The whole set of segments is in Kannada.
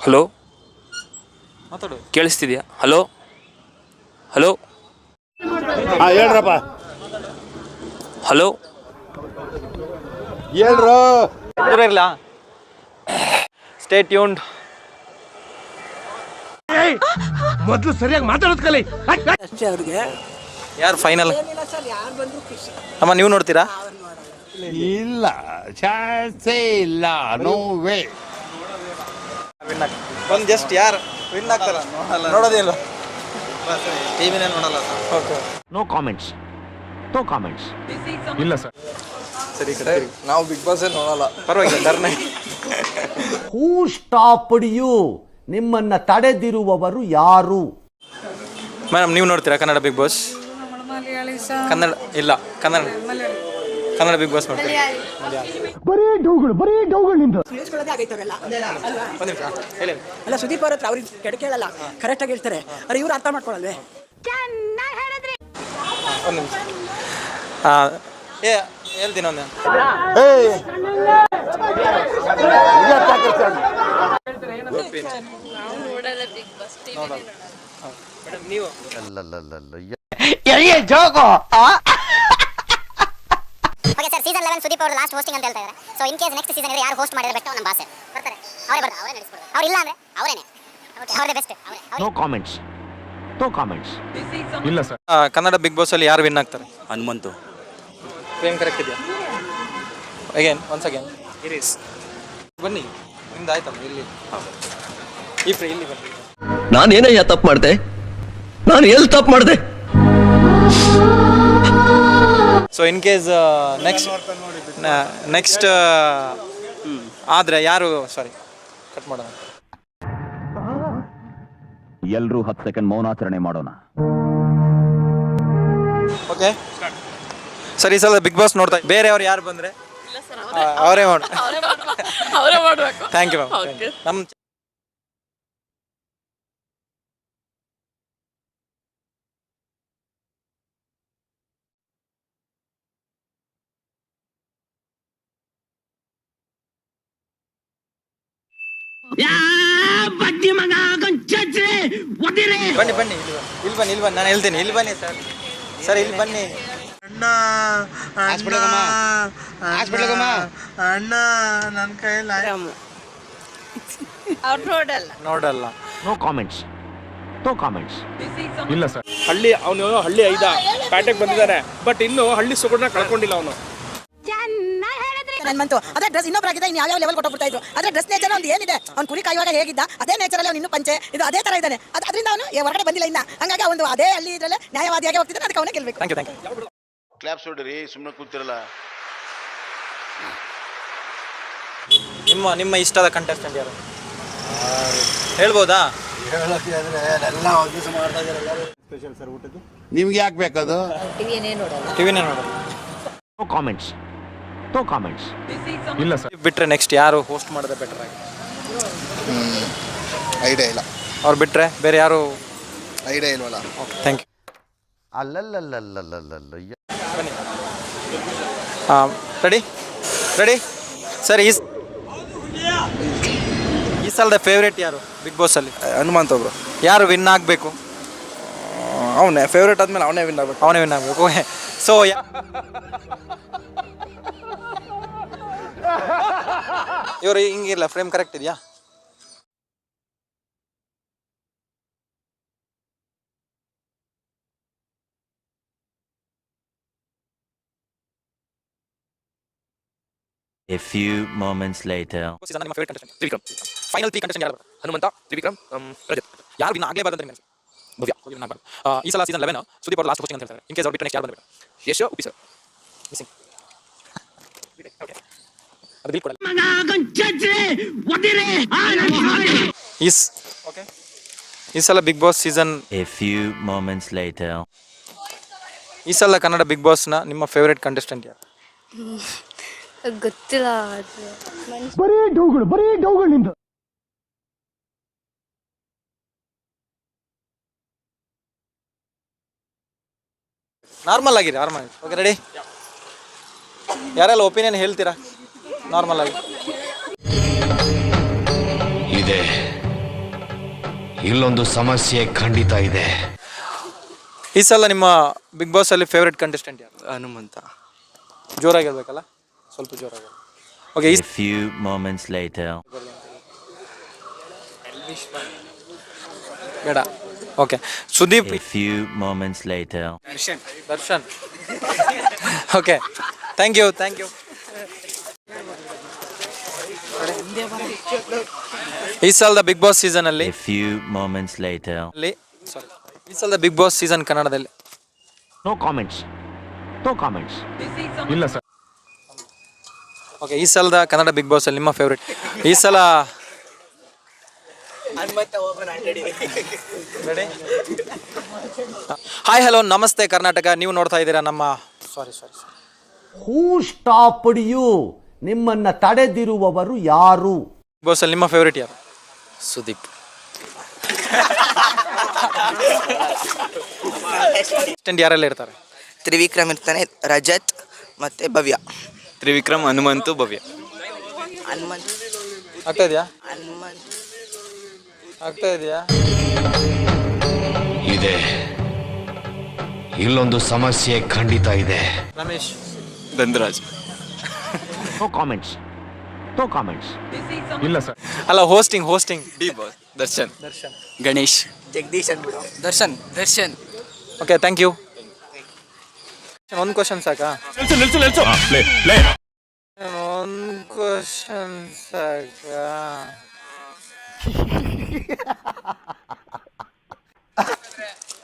ಹಲೋ? ಮಾತಾಡು. ಕೇಳಿಸ್ತಿದ್ಯಾ? ಹಲೋ? ಹಲೋ? ಹಾಂ ಹೇಳ್ರಪ್ಪ. ಹಲೋ? ಹೇಳ್ರು. ದೂರ ಇರಲ್ಲ ಸ್ಟೇ ಟ್ಯೂನ್ಡ್ ಮೊದಲು ಸರಿಯಾಗಿ ಮಾತಾಡೋದು ಕಲಿ. ಅಷ್ಟೇ ಅವ್ರಿಗೆ. ಯಾರು ಫೈನಲ್ ಸರ್ ಯಾರು ಬಂದ್ರು ಖುಷಿ. ಅಮ್ಮ ನೀವು ನೋಡ್ತೀರಾ? ಇಲ್ಲ ಚಾನ್ಸೇ ಇಲ್ಲ ನೋ ವೇ ಒಂದು ಜಸ್ಟ್ ಯಾರು ವಿನ್ ಆಗ್ತಾರ? ನೋಡೋದಿಲ್ಲ ಟಿವಿನೇ ನೋಡಲ್ಲ okay no comments no comments ಇಲ್ಲ ಸರ್ ಸರಿ ಕಡೆ ನಾವು ಬಿಗ್ ಬಾಸ್ ನೋಡಲ್ಲ. ಪರವಾಗಿಲ್ಲ ಧರ್ನೆ ಹೂ ಸ್ಟಾಪ್ಡ್ ಯು ನಿಮ್ಮನ್ನ ತಡೆದಿರುವವರು ಯಾರು? ಮೇಡಮ್ ನೀವು ನೋಡ್ತೀರಾ ಕನ್ನಡ ಬಿಗ್ ಬಾಸ್ ಕನ್ನಡ ಇಲ್ಲ ಕನ್ನಡ. ಕನ್ನಡ ಬಿಗ್ ಬಾಸ್ ಸುಳಿಸ್ಕೊಳ್ಳೋದೇ ಆಗೈತವ್ರೆಲ್ಲ. ಅಲ್ವಾ? ಒಂದು ನಿಮಿಷ. ಹೇಳಿ. ಅಲ್ಲ ಸುದೀಪ್ ಅವ್ರ ಹತ್ರ ಅವ್ರಿಗೆ ಕೆಡ ಕೇಳಲ್ಲ. ಕರೆಕ್ಟಾಗಿ ಹೇಳ್ತಾರೆ. ಅರೆ ಇವ್ರು ಅರ್ಥ ಮಾಡ್ಕೊಳಲ್ವೇ? ಒಂದು ನಿಮಿಷ. ಹಾಂ ಏ ಹೇಳ್ತೀನಿ ಒಂದು. ಮೇಡಮ್ ನೀವು. ಸೀಸನ್ ಲೆವೆನ್ ಸುದೀಪ್ ಅವರು ಲಾಸ್ಟ್ ಹೋಸ್ಟಿಂಗ್ ಅಂತ ಹೇಳ್ತಾ ಇದ್ದಾರೆ so in case next season ಯಾರು ಹೋಸ್ಟ್ ಮಾಡಿದ್ರೆ ಬೆಸ್ಟ್ ನಮ್ಮ ಬಾಸೆ ಬರ್ತಾರೆ. ಅವರೇ ಬರ್ತಾರೆ. ಅವರೇ ನಡೆಸ್ಕೊಡ್ತಾರೆ ಅವ್ರು ಇಲ್ಲ ಅಂದ್ರೆ ಅವರೇನೆ. ಅವರೇ ಬೆಸ್ಟ್ ಅವರೇ ನೋ ಕಾಮೆಂಟ್ಸ್ ನೋ ಕಾಮೆಂಟ್ಸ್ ಇಲ್ಲ ಸರ್ ಕನ್ನಡ ಬಿಗ್ ಬಾಸ್ ಅಲ್ಲಿ ಯಾರು ವಿನ್ ಆಗ್ತಾರೆ? ಹನುಮಂತು. ಫ್ರೇಮ್ ಕರೆಕ್ಟ್ ಇದೆಯಾ? ಅಗೇನ್ ಒನ್ಸ್ ಅಗೇನ್ ಇರೀಸ್ ಬನ್ನಿ. ನಿಮ್ದು ಆಯ್ತಮ್ಮ ಇಲ್ಲಿ. ಈ ಫ್ರೀ ಇಲ್ಲಿ ಬನ್ನಿ. ನಾನೇನಯ್ಯ ತಪ್ಪು ಮಾಡಿದೆ? ನಾನು ಎಲ್ಲಿ ತಪ್ಪು ಮಾಡಿದೆ? So in case next next ಆದರೆ ಯಾರು ಸಾರಿ ಕಟ್ ಮಾಡೋಣ. ಎಲ್ಲರೂ ಹತ್ತು ಸೆಕೆಂಡ್ ಮೌನಾಚರಣೆ ಮಾಡೋಣ. ಓಕೆ ಸರಿ ಸರ್ ಸಲ ಬಿಗ್ ಬಾಸ್ ನೋಡ್ತಾ ಬೇರೆಯವ್ರು ಯಾರು ಬಂದರೆ? ಅವರೇ ಮಾಡು ಥ್ಯಾಂಕ್ ಯು ಮ್ಯಾಮ್ ನಮ್ಮ ಬನ್ನಿ ಬನ್ನಿ ಇಲ್ಲಿ ಬನ್ನಿ. ಇಲ್ಲಿ ಬನ್ನಿ ಇಲ್ಲಿ ಬನ್ನಿ. ನಾನು ಹೇಳ್ತೀನಿ ಇಲ್ಲಿ ಬನ್ನಿ ಸರ್. ಸರ್ ಇಲ್ಲಿ ಬನ್ನಿ. ಅವ್ರು ನೋಡಲ್ಲ. ನೋಡಲ್ಲ. ನೋ ಕಾಮೆಂಟ್ಸ್ ನೋ ಕಾಮೆಂಟ್ಸ್ ಇಲ್ಲ ಸರ್. ಹಳ್ಳಿ ಅವನು ಹಳ್ಳಿ ಐದ. ಪ್ಯಾಟೆಗೆ ಬಂದಿದ್ದಾನೆ. ಬಟ್ ಇನ್ನು ಹಳ್ಳಿ ಸೊಗಡನ್ನ ಕಳ್ಕೊಂಡಿಲ್ಲ ಅವನು. ನನ್ ಮಂತು. ಅದೇ ಡ್ರೆಸ್ ಇನ್ನೊಬ್ಬರಾಗಿದೆ ಇನ್ನು ಯಾವ ಲೆವೆಲ್ ಕೊಟ್ಟೋಗ್ಬಿಡ್ತಾ ಇದ್ರು. ಅದೇ ಡ್ರೆಸ್ ನೇಚರ್ ಒಂದು ಏನಿದೆ? ಅವ್ನು ಕುರಿ ಕಾಯುವಾಗ ಹೇಗಿದ್ದ? ಅದೇ ನೇಚರಲ್ಲಿ ಅವ್ನು ಇನ್ನೂ ಪಂಚೆ. ಇದು ಅದೇ ತರ ಇದ್ದಾನೆ. ಅದು ಅದರಿಂದ ಅವನು ಹೊರಗಡೆ ಬಂದಿಲ್ಲ ಇನ್ನ. ಹಂಗಾಗಿ ಒಂದು ಅದೇ ಅಲ್ಲಿ ಇದ್ರಲ್ಲೇ ನ್ಯಾಯವಾದಿಯಾಗಿ ಹೋಗ್ತಿದ್ದಾನೆ. ಅದಕ್ಕೆ ಅವನೇ ಗೆಲ್ಬೇಕು. Thank you thank you claps ಹೊಡ್ರಿ ಸುಮ್ಮನೆ ಕೂತಿರಲ್ಲ. ನಿಮ್ಮ ನಿಮ್ಮ ಇಷ್ಟದ ಕಂಟೆಸ್ಟೆಂಟ್ ಯಾರು? ಹೇಳ್ಬೋದಾ? ನಿಮ್ಗೆ ಯಾಕೆ ಬೇಕದು? ಟಿವಿನೇ ನೋಡೋದು ನೋ ಕಾಮೆಂಟ್ಸ್ ನೋ ಕಾಮೆಂಟ್ಸ್ ಇಲ್ಲ ಸರ್. ಬಿಟ್ಟರೆ ನೆಕ್ಸ್ಟ್ ಯಾರು ಹೋಸ್ಟ್ ಮಾಡಿದ್ರೆ ಬೆಟರ್ ಆಗಿ? ಐಡಿಯಾ ಇಲ್ಲ. ಅವ್ರು ಬಿಟ್ಟರೆ ಬೇರೆ ಯಾರು? ಐಡಿಯಾ ಇಲ್ವಲ್ಲ? ಓಕೆ ಥ್ಯಾಂಕ್ ಯು ಅಲ್ಲಲ್ಲಲ್ಲಲ್ಲಲ್ಲಲ್ಲ ಬನ್ನಿ. ಹಾಂ ರೆಡಿ ರೆಡಿ ಸರ್ ಈ ಈ ಸಲದ ಫೇವ್ರೇಟ್ ಯಾರು ಬಿಗ್ ಬಾಸಲ್ಲಿ ಅಲ್ಲಿ? ಹನುಮಂತ ಒಬ್ರು. ಯಾರು ವಿನ್ ಆಗಬೇಕು? ಅವನೇ ಫೇವ್ರೇಟ್ ಆದಮೇಲೆ ಅವನೇ ವಿನ್ ಆಗ್ಬೇಕು. ಅವನೇ ವಿನ್ ಆಗಬೇಕು. ಓಕೆ ಸೊ ಇವರು ಹಿಂಗಿಲ್ಲ ಫ್ರೇಮ್ ಕರೆಕ್ಟ್ ಇದೆಯಾ? A few moments later. Season ನಿಮ್ಮ favourite contestant Trivikram final three contestant ಯಾರು ಹನುಮಂತ ತ್ರಿವಿಕ್ರಮ್ ರಜತ್ ಯಾರು ವಿನ್ ಆಗಲೇಬಾರ್ದು ಅಂತ ನಿಮಗೆ ಭವ್ಯ ವಿನ್ ಆಗಬಾರ್ದು. ಈ ಸಲ ಸೀಸನ್ ಲೆವೆನ್ ಸುದೀಪ್ ಅವರು ಲಾಸ್ಟ್ ಹೋಸ್ಟಿಂಗ್ ಅಂತ ಹೇಳ್ತಾರೆ. ಇನ್ ಕೇಸ್ ಅವ್ರು ಬಿಟ್ಟು ನೆಕ್ಸ್ಟ್ ಯಾರು ಬಂದಬೇಕು ಯಶೋ ಉಪಿ ಸರ್ ಮಿಸ್ಸಿಂಗ್ ಓಕೆ ಅದು ಕೊಡಲ್ಲ. ಓಕೆ ಈ ಸಲ Big Boss season a few moments later. ಈ ಸಲ ಕನ್ನಡ ಬಿಗ್ ಬಾಸ್ನ ನಿಮ್ಮ ಫೇವರೇಟ್ ಕಂಟೆಸ್ಟೆಂಟ್ ಯಾರು? ಗೊತ್ತಿಲ್ಲ ಅದು. ನಾರ್ಮಲ್ ಆಗಿದೆ ನಾರ್ಮಲ್ ಓಕೆ ರೆಡಿ ಯಾರೆಲ್ಲ ಒಪಿನಿಯನ್ ಹೇಳ್ತೀರಾ? ನಾರ್ಮಲ್ ಆಗಿ ಇದೆ. ಇಲ್ಲೊಂದು ಸಮಸ್ಯೆ ಖಂಡಿತ ಇದೆ. ಈ ಸಲ ನಿಮ್ಮ ಬಿಗ್ ಬಾಸ್ ಅಲ್ಲಿ ಫೇವ್ರೆಟ್ ಕಂಟೆಸ್ಟೆಂಟ್ ಯಾರು? ಹನುಮಂತ. ಜೋರಾಗಿರ್ಬೇಕಲ್ಲ? ಸ್ವಲ್ಪ ಜೋರಾಗಿ. ಓಕೆ ಈ ಫ್ಯೂ moments later. ಬೇಡ. Okay Sudeep few moments moments later. Darshan. Okay thank you thank you ಈ ಸಲದ ಬಿಗ್ ಬಾಸ್ ಸೀಸನ್ ಅಲ್ಲಿ A few moments later. ಅಲ್ಲಿ ಸಾರಿ ಈ ಸಲದ ಬಿಗ್ ಬಾಸ್ ಸೀಸನ್ ಕನ್ನಡದಲ್ಲಿ. ನೋ ಕಾಮೆಂಟ್ಸ್ ನೋ ಕಾಮೆಂಟ್ಸ್ ಇಲ್ಲ ಸರ್. ಓಕೆ ಈ ಸಲದ ಕನ್ನಡ ಬಿಗ್ ಬಾಸ್ ಅಲ್ಲಿ ನಿಮ್ಮ ಫೇವ್ರೆಟ್ ಈ ಸಲ ಹಾಯ್ ಹಲೋ ನಮಸ್ತೆ ಕರ್ನಾಟಕ. ನೀವು ನೋಡ್ತಾ ಇದ್ದೀರಾ ನಮ್ಮ ಸಾರಿ ಸಾರಿ ಹೂ ಸ್ಟಾಪ್ಡ್ ಯು ನಿಮ್ಮನ್ನ ತಡೆದಿರುವವರು ಯಾರು? ಬಿಗ್ ಬಾಸ್ ಅಲ್ಲಿ ನಿಮ್ಮ ಫೇವರೇಟ್ ಯಾರು? ಸುದೀಪ್. ಅಸಿಸ್ಟೆಂಟ್ ಯಾರೆಲ್ಲ ಇರ್ತಾರೆ? ತ್ರಿವಿಕ್ರಮ್ ಇರ್ತಾನೆ ರಜತ್ ಮತ್ತೆ ಭವ್ಯ. ತ್ರಿವಿಕ್ರಮ್ ಹನುಮಂತು ಭವ್ಯ. ಹನುಮಂತ್. ಆಗ್ತಾ ಇದೆಯಾ? ಹನುಮಂತ್. ಆಗ್ತಾ ಇದೆಯಾ? ಇದೆ. ಇಲ್ಲೊಂದು ಸಮಸ್ಯೆ ಖಂಡಿತ ಇದೆ. ರಮೇಶ್. ಧನ್ರಾಜ್. No ಕಾಮೆಂಟ್ಸ್ ಇಲ್ಲ ಸರ್ ಅಲ್ಲ hosting hosting D Boss Darshan Darshan Ganesh Jagadish ಅಂದ್ಬಿಡು Darshan Darshan okay thank you ಒಂದು ಕ್ವಶನ್ ಸಾಕಾ ಒಂದು ಕ್ವಶನ್ ಸಾಕಾ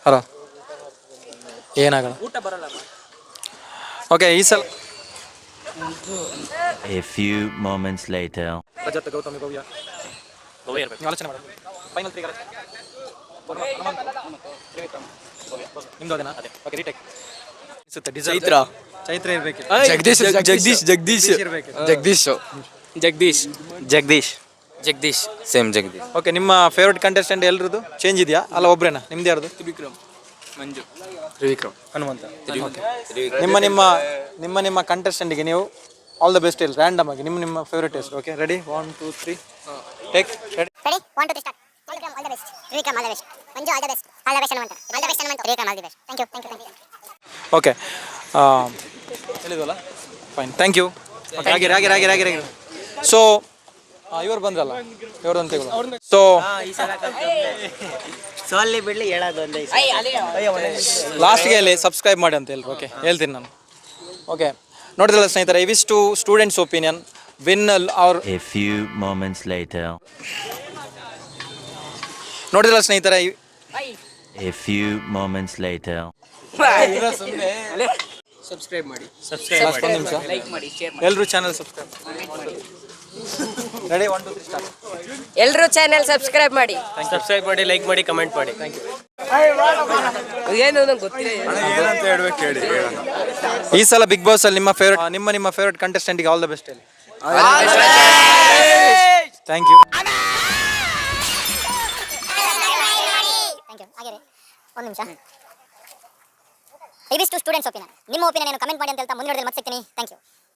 ಹಲೋ ಏನಾಗಲ್ಲ. ಊಟ ಬರಲ್ಲ ಓಕೆ ಈ ಸಲ A few moments later. Rajat Gautami ಭವ್ಯ ನೀವು ಆಲೋಚನೆ ಮಾಡಿ ಫೈನಲ್ ತ್ರೀ ನಿಮ್ದು ಅದೇನಾ ಓಕೆ ರೀಟೇಕ್ ಅನಿಸುತ್ತೆ ಚೈತ್ರ. ಚೈತ್ರ ಇರ್ಬೇಕು. ಜಗದೀಶ್ ಜಗದೀಶ್. ಜಗದೀಶ್ ಇರ್ಬೇಕು. ಜಗದೀಶ್. ಜಗದೀಶ್. ಜಗದೀಶ್. ಜಗದೀಶ್. ಸೇಮ್ ಜಗದೀಶ್. ಓಕೆ ನಿಮ್ಮ ಫೇವ್ರೆಟ್ ಕಂಟೆಸ್ಟೆಂಟ್ ಎಲ್ರದ್ದು? ಚೇಂಜ್ ಇದೆಯಾ? ಅಲ್ಲ ಒಬ್ರೇನಾ? ನಿಮ್ದು ಯಾರ್ದು? ತ್ರಿವಿಕ್ರಮ್. ಮಂಜು. ತ್ರಿವಿಕ್ರಮ್. ಹನುಮಂತ. ನಿಮ್ಮ ನಿಮ್ಮ ನಿಮ್ಮ ನಿಮ್ಮ ಕಂಟೆಸ್ಟೆಂಟ್ಗೆ ನೀವು ಆಲ್ ದ ಬೆಸ್ಟ್ ಇಲ್ಲಿ ರ್ಯಾಂಡಮ್ ಆಗಿ ನಿಮ್ಮ ನಿಮ್ಮ ಫೇವ್ರೆಟ್ ಹೆಸರು okay ready one two three take ready ready one two three start Trivikram all the best Trivikram all the best Manju all the best all the best Hanumantha all the best Hanumantha Trivikram all the best thank you thank you thank you okay ಹೇಳಿದ್ವಲ್ಲ? Fine thank you ರಾಗಿ ರಾಗಿ ರಾಗಿ ರಾಗಿ ರಾಗಿ ಸೊ ಇವರು ಬಂದ್ರಲ್ಲ? ಇವ್ರದ್ದು ಅಂತ ಸೊ ಸೊಲ್ಲಿ ಬಿಡ್ಲಿ ಹೇಳೋದು ಒಂದೇ ಲಾಸ್ಟ್ಗೆ ಹೇಳಿ ಸಬ್ಸ್ಕ್ರೈಬ್ ಮಾಡಿ ಅಂತ ಹೇಳಿ ಓಕೆ ಹೇಳ್ತೀನಿ ನಾನು. ಓಕೆ ನೋಡಿದ್ರಲ್ಲ ಸ್ನೇಹಿತರೆ ಇವಿಷ್ಟು ಸ್ಟೂಡೆಂಟ್ಸ್ ಒಪಿನಿಯನ್ ವಿನ್ ಅವ್ರ A few moments later. ನೋಡಿದ್ರಲ್ಲ ಸ್ನೇಹಿತರೆ ಇವ್- A few moments later. Subscribe ಮಾಡಿ. ಸಬ್ಸ್ಕ್ರೈಬ್ ಒಂದು ನಿಮಿಷ. ಲೈಕ್ ಮಾಡಿ ಶೇರ್ ಎಲ್ಲರೂ channel subscribe ready one two three start ಎಲ್ಲರೂ ಚಾನೆಲ್ ಸಬ್ಸ್ಕ್ರೈಬ್ ಮಾಡಿ. ಸಬ್ಸ್ಕ್ರೈಬ್ ಮಾಡಿ ಲೈಕ್ ಮಾಡಿ ಕಮೆಂಟ್ ಮಾಡಿ. ಏನು ನಂಗೆ ಗೊತ್ತಿಲ್ಲ. ಈ ಸಲ ಬಿಗ್ ಬಾಸ್ ಅಲ್ಲಿ ನಿಮ್ಮ ಫೇವ್ರೆಟ್ ನಿಮ್ಮ ನಿಮ್ಮ ಫೇವ್ರೆಟ್ ಕಂಟೆಸ್ಟೆಂಟ್ಗೆ ಆಲ್ ದ ಬೆಸ್ಟ್ ಹೇಳಿ. ಥ್ಯಾಂಕ್ ಯು ಒಂದು ನಿಮಿಷ. ಇವಿಷ್ಟು ಸ್ಟೂಡೆಂಟ್ಸ್ ಒಪಿನಿಯನ್ ನಿಮ್ಮ ಒಪಿನಿಯನ್ ಏನು ಕಮೆಂಟ್ ಮಾಡಿ ಅಂತ ಹೇಳ್ತಾ ಮುಂದೆ ಮತ್ತೆ ಸಿಗ್ತೀನಿ. Thank you